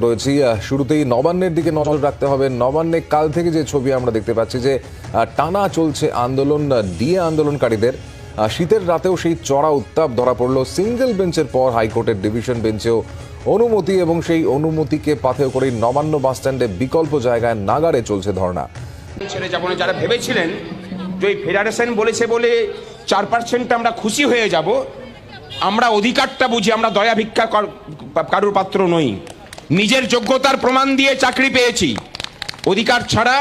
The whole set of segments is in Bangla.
রয়েছি। শুরুতেই নবান্নের দিকে নজর রাখতে হবে। নবান্নে কাল থেকে যে ছবি আমরা দেখতে পাচ্ছি যে টানা চলছে আন্দোলন ডিএ আন্দোলনকারীদের। শীতের রাতেও সেই চড়া উত্তাপ ধরা পড়ল। সিঙ্গেল বেঞ্চের পর হাইকোর্টের ডিভিশন বেঞ্চেও অনুমতি এবং সেই অনুমতিকে পাথেয় করেই নবান্ন বাসস্ট্যান্ডে বিকল্প জায়গায় নাগারে চলছে ধর্ণা। ছেড়ে যাব যারা ভেবেছিলেন যে ফেডারেশন বলেছে বলে চার পার্সেন্ট আমরা খুশি হয়ে যাব, আমরা অধিকারটা বুঝি, আমরা দয়া ভিক্ষা কর- কারুর পাত্র নই। নিজের যোগ্যতার প্রমাণ দিয়ে চাকরি পেয়েছি। অধিকার ছাড়া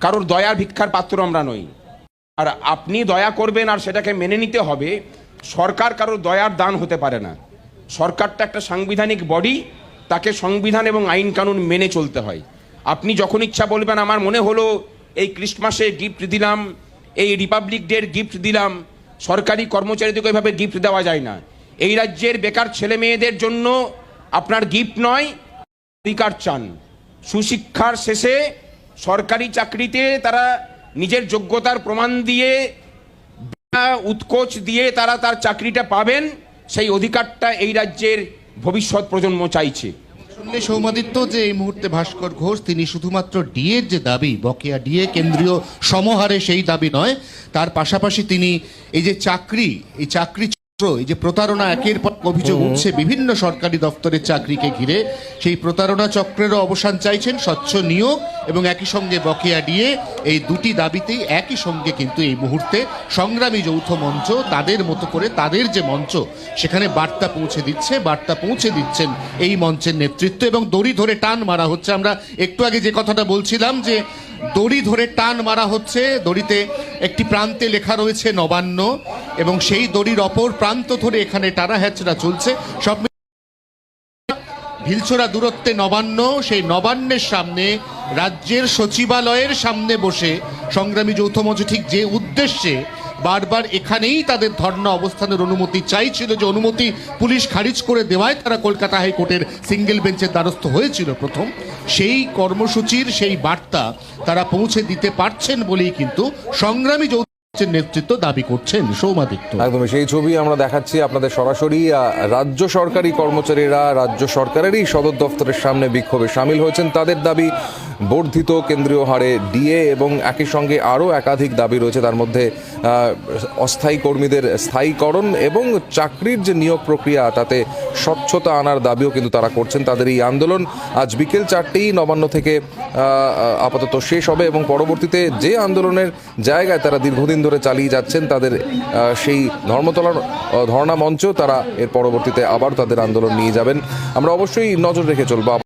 কারোর দয়ার ভিক্ষার পাত্র আমরা নই। আর আপনি দয়া করবেন আর সেটাকে মেনে নিতে হবে, সরকার কারোর দয়ার দান হতে পারে না। সরকারটা একটা সাংবিধানিক বডি, তাকে সংবিধান এবং আইন কানুন মেনে চলতে হয়। আপনি যখন ইচ্ছা বলবেন, আমার মনে হলো, এই ক্রিসমাসে গিফট দিলাম, এই রিপাবলিক ডের গিফট দিলাম, সরকারি কর্মচারীদেরকে এভাবে গিফট দেওয়া যায় না। এই রাজ্যের বেকার ছেলে মেয়েদের জন্য আপনার গিফট নয় অধিকার চান। সুশিক্ষার শেষে সরকারি চাকরিতে তারা নিজের যোগ্যতার প্রমাণ দিয়ে উৎকোচ দিয়ে তারা তার চাকরিটা পাবেন সেই অধিকারটা এই রাজ্যের ভবিষ্যৎ প্রজন্ম চাইছে। সৌমাদিত্য যে এই মুহূর্তে ভাস্কর ঘোষ তিনি শুধুমাত্র ডিএর যে দাবি বকেয়া ডিএ কেন্দ্রীয় সমহারে সেই দাবি নয় তার পাশাপাশি তিনি এই যে চাকরি এই চক্র, এই যে প্রতারণা একের পর অভিযোগ উঠছে বিভিন্ন সরকারি দপ্তরের চাকরিকে ঘিরে। সেই প্রতারণা চক্রেরও অবসান চাইছেন স্বচ্ছ নিয়োগ এবং একই সঙ্গে বকেয়া ডিএ এই দুটি দাবিতেই একই সঙ্গে কিন্তু এই মুহূর্তে সংগ্রামী যৌথ মঞ্চ তাদের মতো করে তাদের যে মঞ্চ সেখানে বার্তা পৌঁছে দিচ্ছে বার্তা পৌঁছে দিচ্ছেন এই মঞ্চের নেতৃত্ব এবং দড়ি ধরে টান মারা হচ্ছে। আমরা একটু আগে যে কথাটা বলছিলাম যে দড়ি ধরে টান মারা হচ্ছে দড়িতে একটি প্রান্তে লেখা রয়েছে নবান্ন এবং সেই দড়ির অপর প্রান্ত ধরে এখানে টানা হ্যাচড়া চলছে। সব ভিলছড়া দূরত্বে নবান্ন, সেই নবান্নের সামনে রাজ্যের সচিবালয়ের সামনে বসে সংগ্রামী যৌথ মঞ্চ ঠিক যে উদ্দেশ্যে বারবার এখানেই তাদের ধর্ণা অবস্থানের অনুমতি চাইছিল যে অনুমতি পুলিশ খারিজ করে দেওয়ায় তারা কলকাতা হাইকোর্টের সিঙ্গেল বেঞ্চের দ্বারস্থ হয়েছিল প্রথম। সেই কর্মসূচির সেই বার্তা তারা পৌঁছে দিতে পারছেন বলেই কিন্তু সংগ্রামী যৌথ নেতৃত্ব দাবি করছেন সৌমাদিত্য একদমই, সেই ছবি আমরা দেখাচ্ছি আপনাদের সরাসরি রাজ্য সরকারি কর্মচারীরা রাজ্য সরকারেরই সদর দফতরের সামনে বিক্ষোভে সামিল হয়েছেন। তাদের দাবি বর্ধিত কেন্দ্রীয় হারে ডিএ এবং একই সঙ্গে আরও একাধিক দাবি রয়েছে। তার মধ্যে অস্থায়ী কর্মীদের স্থায়ীকরণ এবং চাকরির যে নিয়োগ প্রক্রিয়া, তাতে স্বচ্ছতা আনার দাবিও কিন্তু তারা করছেন। তাদের এই আন্দোলন আজ বিকেল চারটেই নবান্ন থেকে আপাতত শেষ হবে এবং পরবর্তীতে যে আন্দোলনের জায়গায় তারা দীর্ঘদিন ধরে চালিয়ে যাচ্ছেন, তাদের সেই ধর্মতলার ধর্ণা মঞ্চ তারা এর পরবর্তীতে আবার তাদের আন্দোলন নিয়ে যাবেন। আমরা অবশ্যই নজর রেখে চলবো।